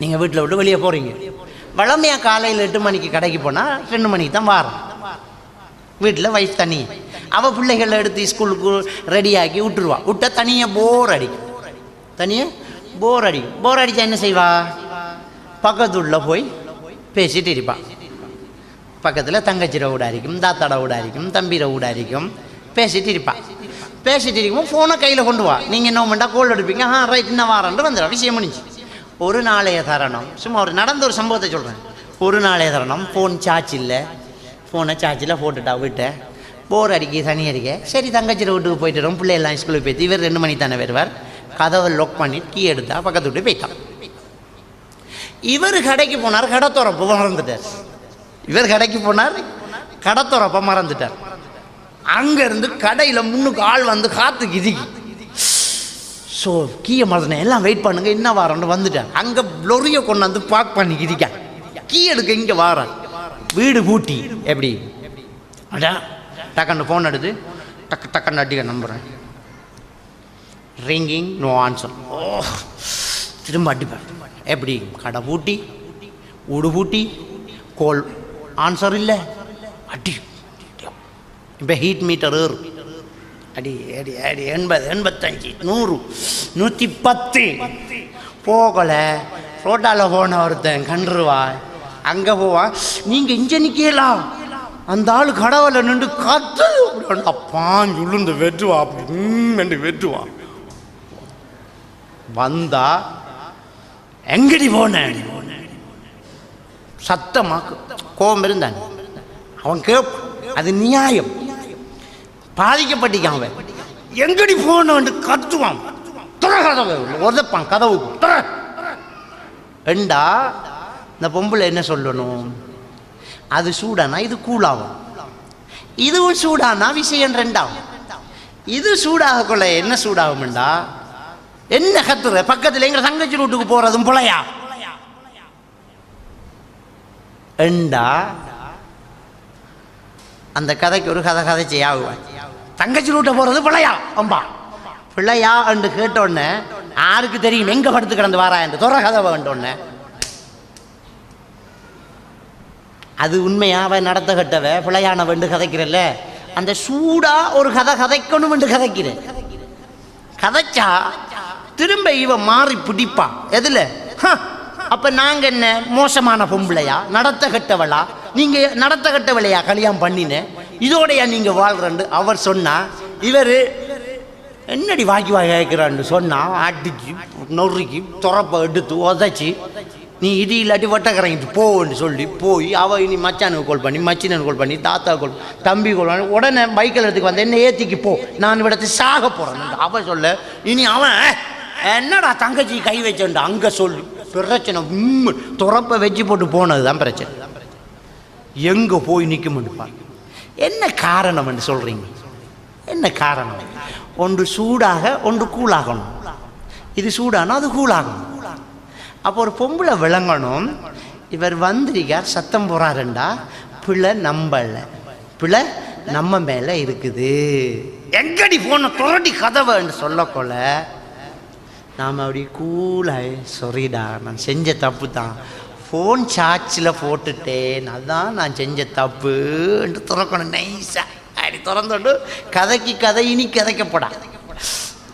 நீங்கள் வீட்டில் விட்டு வெளியே போகிறீங்க வளமையாக காலையில் எட்டு மணிக்கு கடைக்கு போனால் ரெண்டு மணிக்கு தான் வாரம். வீட்டில் வயசு தனி. அவள் பிள்ளைகளை எடுத்து ஸ்கூலுக்கு ரெடியாக்கி விட்டுருவா. விட்டா தனியாக போர் அடிக்கும். தனியாக போர் அடிக்கும். போர் அடித்தா என்ன செய்வா? பக்கத்துள்ள போய் பேசிட்டு இருப்பான் பக்கத்தில் தங்கச்சிர ஊடாரிக்கும் தாத்தாட ஊடாரிக்கும் இருக்கும் தம்பிர வீடா இருக்கும் பேசிட்டு இருப்பான் பேசிட்டு இருக்கும்போது ஃபோனை கையில் கொண்டு வா. நீங்கள் என்ன பண்ணா கோல் எடுப்பீங்க? ஆ ரைட் இன்னும் வாரன்ட்டு வந்துடும் விஷயம் முடிஞ்சு. ஒரு நாளைய தரணும். சும்மா ஒரு நடந்த ஒரு சம்பவத்தை சொல்கிறேன் ஒரு நாளைய தரணும். ஃபோன் சார்ஜ் இல்லை. ஃபோனை சார்ஜில் போட்டுட்டா விட்டேன் போர் அடிக்க தனி அடிக்க. சரி தங்கச்சிர வீட்டுக்கு போயிட்டு வரும். பிள்ளையெல்லாம் ஸ்கூலுக்கு போயிட்டு. இவர் ரெண்டு மணி தானே வருவார். கதவை லாக் பண்ணி கீ எடுத்தா பக்கத்து விட்டு போயிட்டான். இவர் கடைக்கு போனார் கடை திறப்பு மறந்துட்டார். இவர் கடைக்கு போனார் கடை திறப்ப மறந்துட்டார் அங்கேருந்து கடையில் முன்னுக்கு ஆள் வந்து காற்று கிதிக்கு. ஸோ கீயை மறந்துனேன் எல்லாம் வெயிட் பண்ணுங்க என்ன வாரம்னு வந்துட்டேன். அங்கே லொரியை கொண்டாந்து பார்க் பண்ணி கீ எடுக்க இங்கே வாரேன். வீடு பூட்டி. எப்படி? அடா டக்குன்னு ஃபோன் எடுத்து டக்கு டக்குன்னு அடிக்க நம்புகிறேன் ரிங்கிங் நோ ஆன்சர் ஓ திரும்ப அடிப்பேன். எப்படி? கடை பூட்டி வீடு பூட்டி கோல் ஆன்சர் இல்லை. அடி இப்போ ஹீட் மீட்டர் ஏறும் அடி அடி அடி எண்பது எண்பத்தஞ்சு நூறு நூற்றி பத்து போகலை. ரோட்டாவில் போன ஒருத்தன் கண்டுருவா அங்கே போவான். நீங்கள் இங்கே நிற்கலாம் அந்த ஆள் கடவுள நின்று கத்து. அப்பான் சொல்லுந்து வெட்டுவா அப்படி வெட்டுவா. வந்தா எங்கடி போன? சத்தமா கோபம் இருந்தான்? அவன் கேப் அது நியாயம். பாதிக்கப்பட்டிக்கான் அவன். எங்கடி போனவன் கத்துவான்? துற கதவு. உதப்பான் கதவுக்கு. துற ரெண்டா இந்த பொம்பளை என்ன சொல்லணும்? அது சூடானா இது கூலாகும் இதுவும் சூடானா விஷயம் ரெண்டாகும் இது சூடாகக்குள்ள என்ன சூடாகும்டா? என்ன கத்துற? பக்கத்தில் எங்க தங்கச்சி வீட்டுக்கு போறதும் புலையா? ரெண்டா அந்த கதைக்கு ஒரு கதை கதைச்சி ஆகுவான். தங்கச்சி வீட்டை போறது பிள்ளையா? அம்பா. பிள்ளையா என்று கேட்டோடனே யாருக்கு தெரியும் எங்க படுத்து கிடந்து வாரா? என்று துற கதவை வேண்டோடனே அது உண்மையா? அவன் நடத்த கட்டவ பிள்ளையான வெண்டு கதைக்கிறல்ல. அந்த சூடா ஒரு கதை கதைக்கணும் என்று கதைக்கிறேன். கதைச்சா திரும்ப இவன் மாறி பிடிப்பா. எதுல? ஹ, அப்ப நாங்க என்ன? மோசமான பொம்பளையா? நடத்த கட்டவளா? நீங்க நடத்த கட்டவளையா? கல்யாணம் பண்ணினேன். இதோடையா நீங்கள் வாழ்றண்டு அவர் சொன்னால் இவர் என்னடி வாக்கி வாக்கி கேட்குறான்னு சொன்னால் அடிச்சு நொறுக்கி துறப்பை எடுத்து உதச்சி நீ இடி இல்லாட்டி வட்டக்கரைங்கிட்டு போன்னு சொல்லி போய் அவள் இனி மச்சானுக்கு கால் பண்ணி மச்சினனுக்கு கால் பண்ணி தாத்தா கால் தம்பி கால் பண்ணி உடனே பைக்கில் எடுத்துக்கு வந்து என்ன ஏற்றிக்கு போ நான் விடத்து சாக போகிறேன் அவன் சொல்ல இனி அவன் என்னடா தங்கச்சி கை வச்சேன்டா? அங்கே சொல்லி பிரச்சனை உம், துறப்ப வச்சு போட்டு போனது தான் பிரச்சனை. எங்கே போய் நிற்க முடிப்பாங்க என்ன காரணம் என்று சொல்கிறீங்க என்ன காரணம்? ஒன்று சூடாக ஒன்று கூலாகணும் இது சூடானா அது கூலாகணும் அப்போ ஒரு பொம்பளை விளங்கணும். இவர் வந்திருக்கார் சத்தம் போறாருண்டா? பிள்ளை நம்பலை பிள்ளை நம்ம மேலே இருக்குது. எங்கடி போன துரடி கதவைன்னு சொல்லக்கொள்ள? நாம் அப்படி கூலாய் சொரிடா நான் செஞ்ச தப்பு தான் ஃபோன் சார்ஜில் போட்டுட்டேன். அதுதான் நான் செஞ்ச தப்புன்ட்டு திறக்கணும். நைஸாக அப்படி திறந்துட்டு கதைக்கு கதை இனி கதைக்கப்படா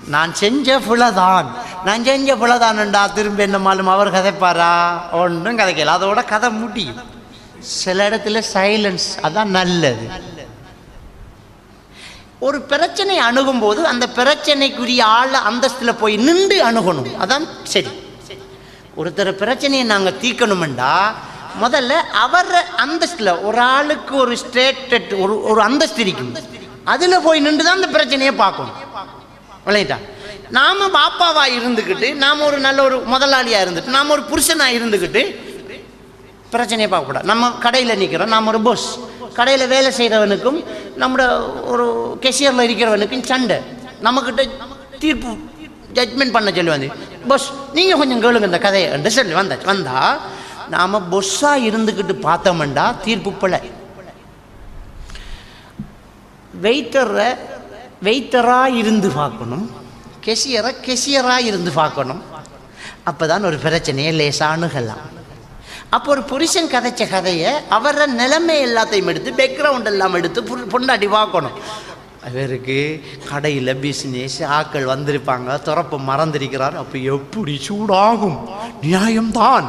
நான் செஞ்ச பிழைதான் நான் செஞ்ச பிழைதான்டா திரும்ப என்ன மாலும் அவர் கதைப்பாரா? ஒன்றும் கதைக்கல. அதோட கதை முடியும். சில இடத்துல சைலன்ஸ் அதான் நல்லது. ஒரு பிரச்சனை அணுகும்போது அந்த பிரச்சனைக்குரிய ஆள் அந்தஸ்தில் போய் நின்று அணுகணும். அதான் சரி. ஒருத்தர் பிரச்சனையை நாங்கள் தீர்க்கணுமெண்டா முதல்ல அவர் அந்தஸ்தில் ஒரு ஆளுக்கு ஒரு ஸ்டேட்டட் ஒரு ஒரு அந்தஸ்து இருக்கும். அதில் போய் நின்று தான் அந்த பிரச்சனையை பார்க்கணும். விளையிட்டா நாம் பாப்பாவாக இருந்துக்கிட்டு நாம் ஒரு நல்ல ஒரு முதலாளியாக இருந்துட்டு நாம் ஒரு புருஷனாக இருந்துக்கிட்டு பிரச்சனையை பார்க்கக்கூடாது நம்ம கடையில் நிற்கிறோம் நாம் ஒரு பொஸ் கடையில் வேலை செய்கிறவனுக்கும் நம்மளோட ஒரு கெஷியரில் இருக்கிறவனுக்கும் சண்டை. நம்மக்கிட்ட தீர்ப்பு ஜட்மெண்ட் பண்ண சொல்லி வந்து பொஸ் நீங்கள் கொஞ்சம் கேளுங்க இந்த கதையை. என்று சொல்லி வந்தாச்சு. வந்தால் நாம் பொஸ்ஸாக இருந்துக்கிட்டு பார்த்தோம்டா தீர்ப்பு பிள்ளை வெயிட்டரை வெயிட்டராக இருந்து பார்க்கணும். கெசியரை கெசியராக இருந்து பார்க்கணும். அப்பதான் ஒரு பிரச்சனையை லேசானுகலாம் அப்போ ஒரு புருஷன் கதைச்ச கதையை அவர நிலைமை எல்லாத்தையும் எடுத்து பேக்ரவுண்ட் எல்லாம் எடுத்து புரு- பொண்டாட்டி பார்க்கணும். அவருக்கு கடையில் பிஸ்னஸ் ஆக்கள் வந்திருப்பாங்க துறப்ப மறந்திருக்கிறார். அப்போ எப்படி சூடாகும்? நியாயம்தான்.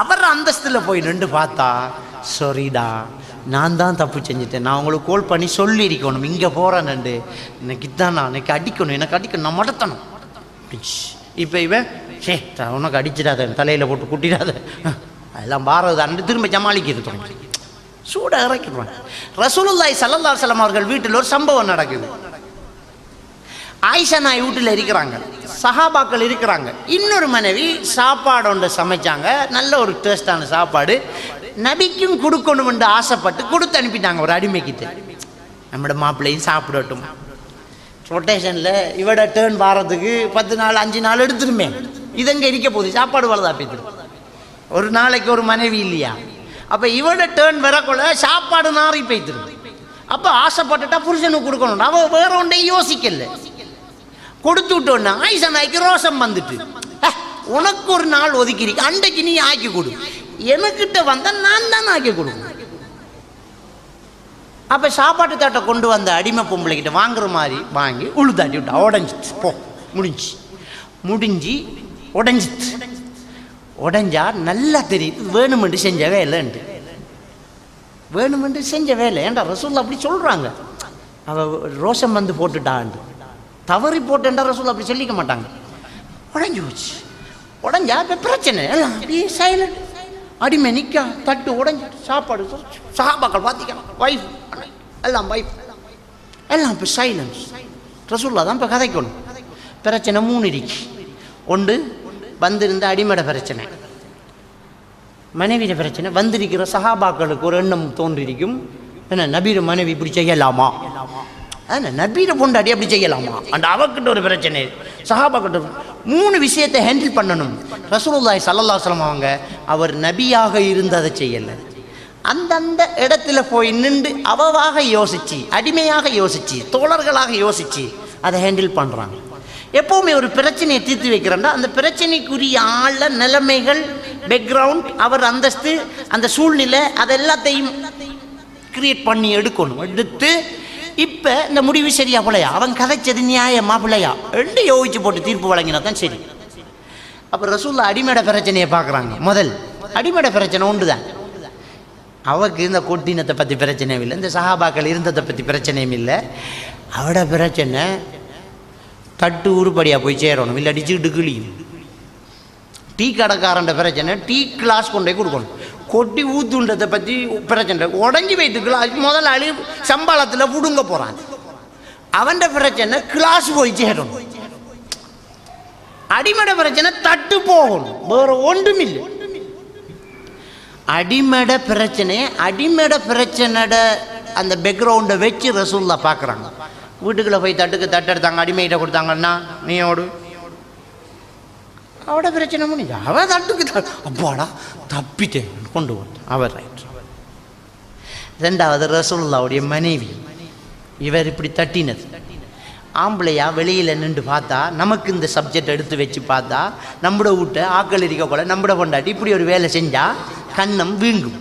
அவர் அந்தஸ்தில் போய் நின்று பார்த்தா சரிடா நான் தான் தப்பு செஞ்சுட்டேன். நான் உங்களுக்கு கோல் பண்ணி சொல்லியிருக்கணும். இங்கே போகிறேன் நண்டு. இன்னைக்கு தான் நான் இன்னைக்கு அடிக்கணும் எனக்கு அடிக்கணும். நான் மடத்தணும். இப்போ இவன் சே உனக்கு அடிச்சிடாத தலையில் போட்டு குட்டிடாத. அதெல்லாம் பாரதான்னு திரும்ப சமாளிக்கிறது தொடங்கி சூட இறக்கிடுவான் ரசூலுல்லாய் சல்லல்லா சலம் அவர்கள் வீட்டில் ஒரு சம்பவம் நடக்குது. ஆயிஷா நாய் வீட்டில் இருக்கிறாங்க. சஹாபாக்கள் இருக்கிறாங்க. இன்னொரு மனைவி சாப்பாடு ஒன்று சமைச்சாங்க. நல்ல ஒரு டேஸ்டான சாப்பாடு. நபிக்கும் கொடுக்கணும்னு ஆசைப்பட்டு கொடுத்து அனுப்பிட்டாங்க ஒரு அடிமைக்கிட்ட. நம்மளோட மாப்பிள்ளையும் சாப்பிடட்டும். ரொட்டேஷனில் இவட டேர்ன் வாரத்துக்கு பத்து நாள் அஞ்சு நாள் எடுத்துருமே. இதங்க இருக்க போகுது? சாப்பாடு வளதா போய்த்துடும் ஒரு நாளைக்கு ஒரு மனைவி இல்லையா? அப்போ இவட டேர்ன் வரக்குள்ள சாப்பாடு நாரி போய்த்துடும் அப்போ ஆசைப்பட்டுட்டா புருஷனுக்கு கொடுக்கணும் அவன் வேற ஒன்றையும் யோசிக்கல. கொடுத்து விட்டோன்னா ஆயிஷா நாய்க்கு ரோசம் வந்துட்டு உனக்கு ஒரு நாள் ஒதுக்கிருக்கு அன்றைக்கு நீ ஆக்கி கொடு. எனக்கிட்ட வந்தால் நான் தான் ஆக்கி கொடுக்கணும். அப்போ சாப்பாட்டு தட்டை கொண்டு வந்த அடிமை பொம்பளைக்கிட்ட வாங்குற மாதிரி வாங்கி உழுதாட்டி விட்டா. உடஞ்சிட்டு போ முடிஞ்சு. முடிஞ்சு உடஞ்சிட்டு உடஞ்சா நல்லா தெரியுது. வேணுமென்று செஞ்ச வேலைன்ட்டு. வேணுமென்று செஞ்ச வேலை. ஏன்டா ரசூல் அப்படி சொல்கிறாங்க அவள் ரோஷம் வந்து போட்டுட்டான்ட்டு. தவறி போட்டேன்டா ரசூல் அப்படி சொல்லிக்க மாட்டாங்க. உடஞ்சி போச்சு. உடஞ்சா இப்போ பிரச்சனை. எல்லாம் அப்படியே சைலண்ட் அடிமை நிற்க தட்டு உடஞ்சி சாப்பாடு சாப்பாக்கள் பார்த்திக்கலாம் வைஃப் எல்லாம் வைஃப் எல்லாம் இப்போ சைலன்ஸ் ரசூல்லா தான் இப்போ கதைக்கணும். பிரச்சனை மூணு இருக்கு. ஒன்று வந்திருந்த அடிமடை பிரச்சனை. மனைவிയുടെ பிரச்சனை. வந்திருக்கிற சஹாபாக்களுக்கு ஒரு எண்ணம் தோன்றிருக்கும். என்ன நபீர மனைவி இப்படி செய்யலாமா? நபீர பொண்டாடி அப்படி செய்யலாமா? அந்த அவக்கிட்ட ஒரு பிரச்சனை. சஹாபாக்கிட்ட ஒரு- மூணு விஷயத்தை ஹேண்டில் பண்ணணும். ரசூலுல்லாய் சல்லல்லா சொல்லம் அவங்க அவர் நபியாக இருந்து அதை செய்யலை. அந்தந்த இடத்துல போய் நின்று அவவாக யோசிச்சு அடிமையாக யோசிச்சு தோழர்களாக யோசிச்சு அதை ஹேண்டில் பண்ணுறாங்க எப்போவுமே ஒரு பிரச்சனையை தீர்த்து வைக்கிறேன்னா அந்த பிரச்சனைக்குரிய ஆள நிலைமைகள் பேக்ரவுண்ட் அவர் அந்தஸ்து அந்த சூழ்நிலை அது எல்லாத்தையும் கிரியேட் பண்ணி எடுக்கணும். எடுத்து இப்போ இந்த முடிவு சரியா பிள்ளையா அவன் கதைச்சது நியாயமா பிள்ளையா ரெண்டு யோசிச்சு போட்டு தீர்ப்பு வழங்கினா தான் சரி. அப்போ ரசூல்லா அடிமேட பிரச்சனையை பார்க்குறாங்க. முதல் அடிமேட பிரச்சனை ஒன்று தான் அவருக்கு இந்த கொட்டினத்தை பற்றி பிரச்சனையும் இல்லை இந்த சஹாபாக்கள் இருந்ததை பற்றி பிரச்சனையும் இல்லை. அவட பிரச்சனை தட்டு உருப்படியாக போய் சேரணும் இல்லை அடிச்சுக்கிட்டு கிளியும் டீ கடைக்காரன்ற பிரச்சனை டீ கிளாஸ் கொண்டு போய் கொடுக்கணும். கொட்டி ஊத்துன்றதை பற்றி பிரச்சனை உடஞ்சி வைத்து கிளாஸ் முதலாளி சம்பளத்தில் புடுங்க போகிறான் அவன் பிரச்சனை கிளாஸ் போய் சேரணும். அடிமடை பிரச்சனை தட்டு போகணும். வேற ஒன்றும் இல்லை அடிமடை பிரச்சனையை அடிமடை பிரச்சனையோட அந்த பேக்ரவுண்டை வச்சு ரசூல்லா பார்க்குறாங்க. வீட்டுக்குள்ளே போய் தட்டுக்கு தட்டு எடுத்தாங்க அடிமையிட்ட கொடுத்தாங்கன்னா நீ ஓடு. அவட பிரச்சனை முடிஞ்சு அவ தட்டுக்கு அப்பாடா தப்பிட்டேன் கொண்டு வந்தேன் அவர் ரைட் ரெண்டாவது ரசூலுல்லாவுடைய மனைவி. இவர் இப்படி தட்டினது. ஆம்பளையா வெளியில் நின்று பார்த்தா நமக்கு இந்த சப்ஜெக்ட் எடுத்து வச்சு பார்த்தா நம்மட வீட்டை ஆக்கள் இருக்கக்கூட நம்மட பொண்டாட்டி இப்படி ஒரு வேலை செஞ்சா கண்ணம் வீங்கும்.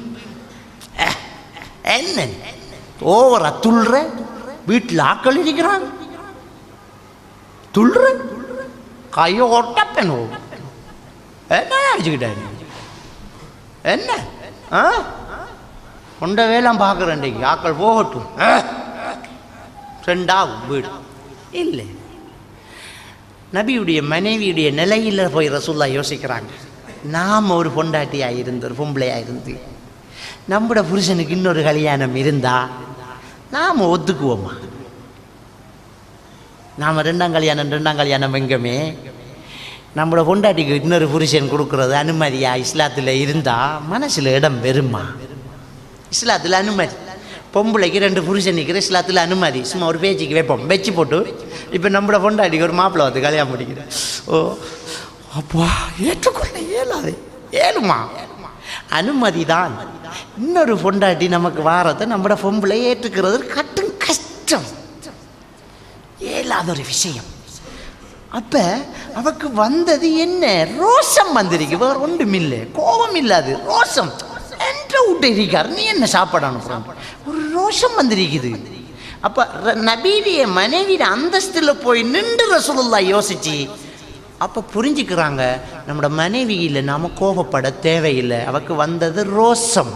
என்ன? ஓவரா துள்ற வீட்டில் ஆக்கள் இருக்கிறாங்க. துள்ற கையை ஒட்டப்பேன் என்ன என்ன? ஆ? கொண்ட வேலாம் பார்க்குறேன் இன்றைக்கு ஆக்கள் போகட்டும். ஃப்ரெண்டாகும் வீடு. இல்லை. நபியுடைய மனைவியுடைய நிலையில் போய் ரசூல்லா யோசிக்கிறாங்க. நாம் ஒரு பொண்டாட்டியாக இருந்து ஒரு பொம்பளையாக இருந்து நம்மட புருஷனுக்கு இன்னொரு கல்யாணம் இருந்தால் நாம் ஒத்துக்குவோமா? நாம் ரெண்டாம் கல்யாணம் ரெண்டாம் கல்யாணம் எங்கமே? நம்மளோட பொண்டாட்டிக்கு இன்னொரு புருஷன் கொடுக்குறது அனுமதியா? இஸ்லாத்தில் இருந்தால் மனசில் இடம் வெறுமா இஸ்லாத்தில் அனுமதி. பொம்பளைக்கு ரெண்டு புருஷன் நிற்கிற இஸ்லாத்தில் அனுமதி. சும்மா ஒரு பேச்சுக்கு வைப்போம். வச்சு போட்டு இப்போ நம்மளோட பொண்டாட்டிக்கு ஒரு மாப்பிள்ளை வந்து கல்யாணம் முடிக்கிறேன் ஓ அப்பா ஏற்றுக்கொள்ள இயலாது. ஏழுமா? அனுமதி தான் இன்னொரு பொண்டாட்டி நமக்கு வாரத்தை நம்மட பொம்பளை ஏற்றுக்கிறது கட்டும் கஷ்டம். இயலாத ஒரு விஷயம். அப்ப அவக்கு வந்தது என்ன? ரோஷம் வந்திருக்கு. வேற ஒன்றும் இல்லை கோபம் இல்லாது. ரோஷம். என்ற விட்டு இருக்கார். நீ என்ன சாப்பாடு ஒரு ரோஷம் வந்திருக்குது. அப்போ ர- மனைவியின் அந்தஸ்தில் போய் நின்று ரசூலுல்லா யோசிச்சு அப்போ புரிஞ்சுக்கிறாங்க நம்மளோட மனைவியில் நாம் கோபப்பட தேவையில்லை. அவக்கு வந்தது ரோசம்.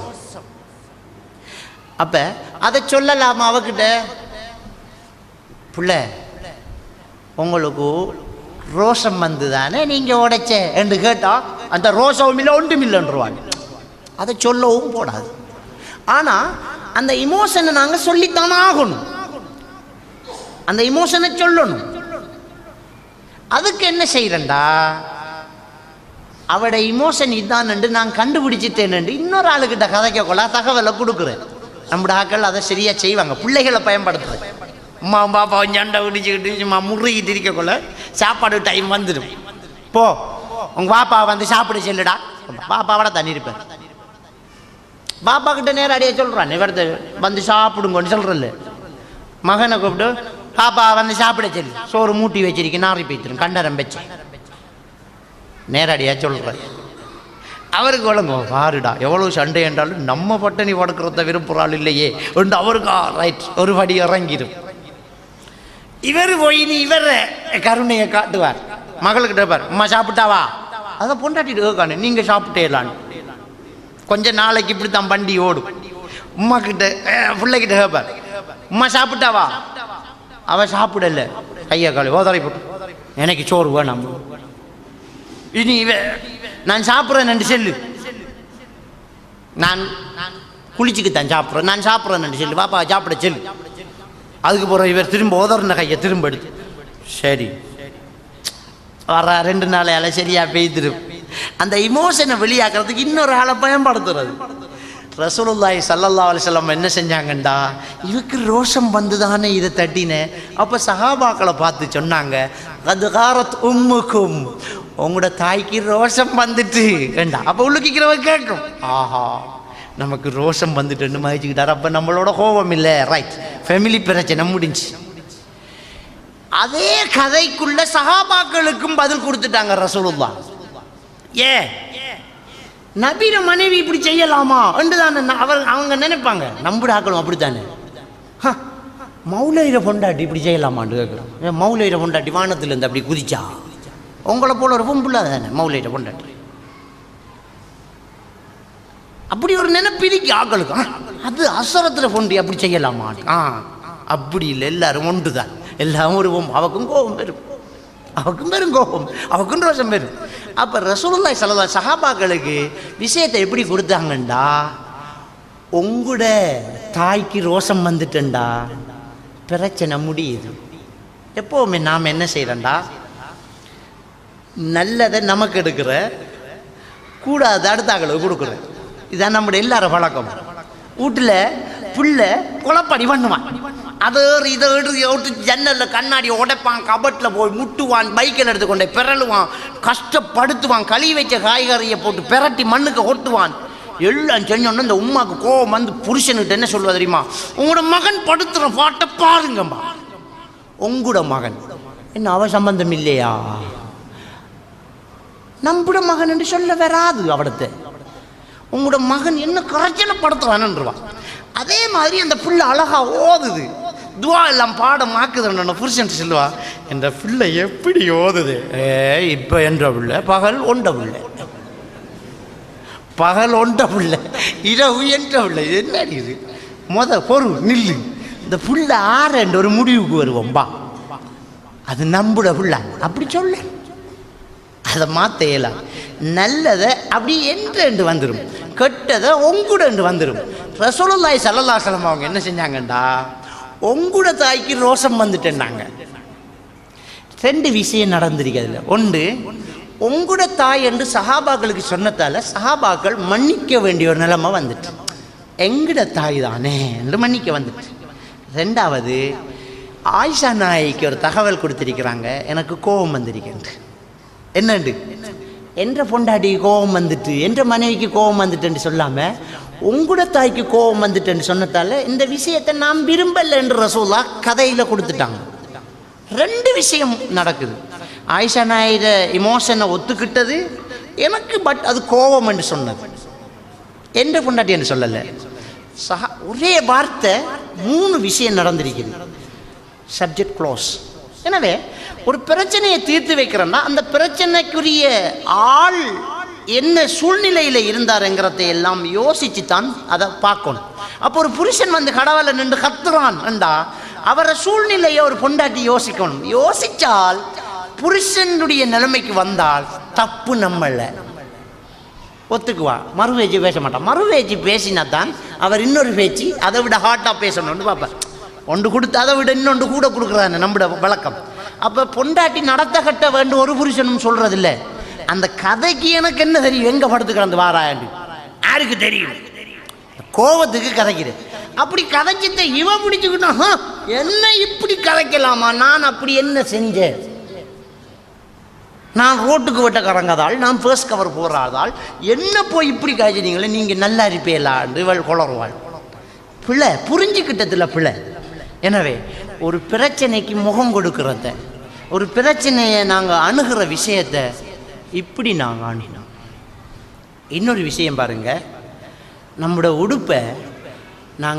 அப்போ அதை சொல்லலாமா அவகிட்ட? புள்ள உங்களுக்கு ரோஷம் வந்து தானே நீங்கள் உடைச்ச? என்று கேட்டால் அந்த ரோஷமும் இல்லை ஒன்றும் இல்லைன்றவாங்க. அதை சொல்லவும் போடாது. ஆனால் அந்த இமோஷனை நாங்கள் சொல்லித்தானே ஆகணும். அந்த இமோஷனை சொல்லணும். அதுக்கு என்ன செய்கிறண்டா அவட இமோஷன் இதான் நான் கண்டுபிடிச்சிட்டேன் இன்னொரு ஆளுகிட்ட கதைக்கக்குள்ள தகவலை கொடுக்குறேன். நம்மட ஆக்கள் அதை சரியா செய்வாங்க. பிள்ளைகளை பயன்படுத்துறது அம்மா பாப்பா சண்டை பிடிச்சிக்கிட்டு சும்மா முறுகிட்டு இருக்கக்குள்ள சாப்பாடு டைம் வந்துடும் போ உங்க பாப்பா வந்து சாப்பிட செல்லுடா. பாப்பாவோட தண்ணி இருப்பேன். பாப்பா கிட்ட நேரடியாக சொல்கிறான் இவர்த்த வந்து சாப்பிடுங்கன்னு சொல்கிறல்ல மகனை கூப்பிட்டு பாப்பா வந்து சாப்பிட சொல்லு. சோறு மூட்டி வச்சிருக்கேன் நாரி போய்த்திரும் கண்டரம் வச்சு நேரடியாக சொல்கிறேன் அவருக்கு வழங்கும் பாருடா எவ்வளோ சண்டை என்றாலும் நம்ம பட்டணி படுக்கிறத விரும்புகிறாள் இல்லையே. என்று அவருக்கு ரைட் ஒரு படி இறங்கிடும் இவர் போய் நீ இவர் கருணையை காட்டுவார். மகளுக்கிட்ட பார் அம்மா சாப்பிட்டாவா? அதை பொண்டாட்டிட்டு கேட்கானு நீங்கள் சாப்பிட்டேலான்னு. கொஞ்ச நாளைக்கு இப்படி தான் வண்டி ஓடும். உமா கிட்ட பிள்ளைகிட்ட கேட்பார் உம்மா சாப்பிட்டாவா? அவன் சாப்பிடல. கையை காலி ஓதரை போட்டு. எனக்கு சோறு வேணாம். இனி இவ நான் சாப்பிட்றேன் நண்டு செல்லு. நான் குளிச்சுக்கு தான் சாப்பிட்றேன். நான் சாப்பிட்றேன் நண்டு செல்லு. பாப்பா சாப்பிட செல்லு. அதுக்கு போகிற இவர் திரும்ப உதறின கையை திரும்ப எடுத்து. சரி. வர ரெண்டு நாளையால் சரியாக பெய்திரு அந்த இமோஷனை வெளியாக்குறதுக்கு இன்னொரு ஆளை பயன்படுத்துறது. ரசூலுல்லாய் சல்லல்லா அலிசல்லாம் என்ன செஞ்சாங்கண்டா இவருக்கு ரோஷம் வந்து தானே இதை தட்டினேன் அப்போ சஹாபாக்களை பார்த்து சொன்னாங்க அது காரத் உம்முக்கும் உங்களோட தாய்க்கு ரோஷம் வந்துட்டு வேண்டா அப்போ உள்ளுக்கிறவ கேட்கும் ஆஹா நமக்கு ரோஷம் வந்துட்டுன்னு மதிச்சுக்கிட்டார் அப்போ நம்மளோட கோபம் இல்லை ரைட் ஃபேமிலி பிரச்சனை முடிஞ்சு அதே கதைக்குள்ள சஹாபாக்களுக்கும் பதில் கொடுத்துட்டாங்க ரசூலுல்லா ஏ நபீர மனைவி இப்படி செய்யலாமா? என்று தானே அவர் அவங்க நினைப்பாங்க. நம்புட ஆக்களும் அப்படித்தானே? ஹ, மௌலையில பொண்டாட்டி இப்படி செய்யலாமான்னு கேட்குறோம் ஏன் மௌலையில பொண்டாட்டி வானத்திலேருந்து அப்படி குதிச்சா? உங்களை போல ஒரு பொம்புள்ள தானே மௌலையில பொண்டாட்டி? அப்படி ஒரு நினைப்பு இருக்கு ஆக்களுக்கு. அது அசரத்தில் பொண்டி அப்படி செய்யலாமா ஆ அப்படி இல்லை எல்லாரும் ஒன்று தான் எல்லாம் ஒரு அவக்கும் கோபம் பெரும் அவக்கும் பெரும் கோபம். அவக்கும் ரோஷம் பெரும் அப்போ ரசூலுல்லாய் ஸல்லல்லாஹு சஹாபாக்களுக்கு விஷயத்தை எப்படி கொடுத்தாங்கண்டா? உங்களோட தாய்க்கு ரோஷம் வந்துட்டேன்டா பிரச்சனை முடியுது. எப்போவுமே நாம் என்ன செய்கிறண்டா நல்லதை நமக்கு எடுக்கிற கூடாத அடுத்தாக்களுக்கு கொடுக்குற. இதான் நம்முடைய எல்லாரும் பழக்கம் வீட்டில் புள்ள குழப்படி பண்ணுவான். அதேறு இதேடு இதை எடுத்து ஜன்னலில் கண்ணாடி உடைப்பான் கபட்டில் போய் முட்டுவான் பைக்கில் எடுத்துக்கொண்டே பிறழுவான் கஷ்டப்படுத்துவான் கழுவி வச்ச காய்கறியை போட்டு பிரட்டி மண்ணுக்கு ஒட்டுவான் எல்லாம் செஞ்சோன்னு இந்த உமாக்கு கோவம் வந்து புருஷனுக்கிட்ட என்ன சொல்லுவா தெரியுமா? உங்களோட மகன் படுத்துகிற பாட்டை பாருங்கம்மா. உங்களோட மகன். என்ன அவ சம்பந்தம் இல்லையா? நம்முட மகன் என்று சொல்ல வராது அவடத்தை. உங்களோட மகன் என்ன கரைச்சனப்படுத்துவான்ன்றவா அதே மாதிரி அந்த புல் அழகாக ஓதுது. துவா எல்லாம் பாடம் ஆக்குதுன்னு புருஷன் சொல்லுவா என்ற பிள்ளை எப்படி ஓதுது? ஏ இப்போ என்ற பிள்ளை பகல் ஒண்ட பிள்ளை. பகல் ஒண்ட பிள்ளை இரவு என்ற பிள்ளை. இது என்ன இது? முத பொறு நில்லு. இந்த புள்ள ஆறன்ற ஒரு முடிவுக்கு வருவோம் பா அது நம்புட புள்ள. அப்படி சொல்ல. அதை மாற்ற இயலாம் நல்லதை அப்படி என்று வந்துடும் கெட்டதை உங்குடன்று வந்துடும் ரசூலுல்லாஹி சல்லல்லா சலம் அவங்க என்ன செஞ்சாங்கண்டா? உங்களோட தாய்க்கு ரோஷம் வந்துட்டேன்னாங்க. ரெண்டு விஷயம் நடந்திருக்கு அதில். ஒன்று உங்களோட தாய் என்று சஹாபாக்களுக்கு சொன்னதால சஹாபாக்கள் மன்னிக்க வேண்டிய ஒரு நிலைமை வந்துட்டு. எங்கட தாய் தானே என்று மன்னிக்க வந்துட்டு. ரெண்டாவது ஆயிஷா நாய்க்கு ஒரு தகவல் கொடுத்துருக்கிறாங்க. எனக்கு கோபம் வந்திருக்கேன் என்னண்டு? என்ற பொண்டாட்டிக்கு கோபம் வந்துட்டு என்ற மனைவிக்கு கோபம் வந்துட்டுன்னு சொல்லாம உங்களோட தாய்க்கு கோபம் வந்துட்டேன்னு சொன்னதால இந்த விஷயத்தை நாம் விரும்பல என்று கதையில் கொடுத்துட்டாங்க. ரெண்டு விஷயம் நடக்குது. ஆயிஷா நாயுட இமோஷனை ஒத்துக்கிட்டது. எனக்கு பட் அது கோபம் என்று சொன்னது. என்ற பொண்டாட்டி என்று சொல்லலை. சஹா ஒரே வார்த்தை மூணு விஷயம் நடந்திருக்குது. சப்ஜெக்ட் க்ளோஸ் எனவே ஒரு பிரச்சனையை தீர்த்து வைக்கிறோன்னா அந்த பிரச்சனைக்குரிய ஆள் என்ன சூழ்நிலையில் இருந்தாருங்கிறத எல்லாம் யோசிச்சு தான் அதை பார்க்கணும். அப்போ ஒரு புருஷன் வந்து கடவுளை நின்று கத்துறான் என்றா அவரை சூழ்நிலையை ஒரு பொண்டாட்டி யோசிக்கணும். யோசித்தால் புருஷனுடைய நிலைமைக்கு வந்தால் தப்பு நம்மளை ஒத்துக்குவா? மறுவேச்சு பேச மாட்டான். மறுவேச்சு பேசினா தான் அவர் இன்னொரு பேச்சு அதை விட ஹாட்டாக பேசணும்னு பார்ப்பேன் ஒன்று கொடுத்து அதை விட இன்னொன்று கூட கொடுக்குறாங்க நம்மளோட வழக்கம். அப்போ பொண்டாட்டி நடத்த கட்ட வேண்டும் ஒரு புருஷனும் சொல்கிறதில்ல அந்த கதைக்கு எனக்கு என்ன தெரியும்? எங்கே படுத்து கிடந்து வாராண்டு யாருக்கு தெரியும்? கோவத்துக்கு கதைக்கிறேன் அப்படி கதைச்சிட்ட இவன் பிடிச்சுக்கிட்டான் "ஹ, என்ன இப்படி கதைக்கலாமா? நான் அப்படி என்ன செஞ்சேன்? நான் ரோட்டுக்கு விட்ட கறங்காதால் நான் ஃபர்ஸ்ட் கவர் போடுறாதால் என்ன போய் இப்படி காய்ச்சினீங்களே நீங்கள் நல்லா இருப்பீங்களான்னு இவள் குளறுவாள். பிள்ளை புரிஞ்சுக்கிட்டதில்ல பிள்ளை எனவே ஒரு பிரச்சனைக்கு முகம் கொடுக்கறத ஒரு பிரச்சனையை நாங்கள் அணுகிற விஷயத்தை இப்படி நான் அணுகினோம் இன்னொரு விஷயம் பாருங்க. நம்மளோட உடுப்பை நாங்கள்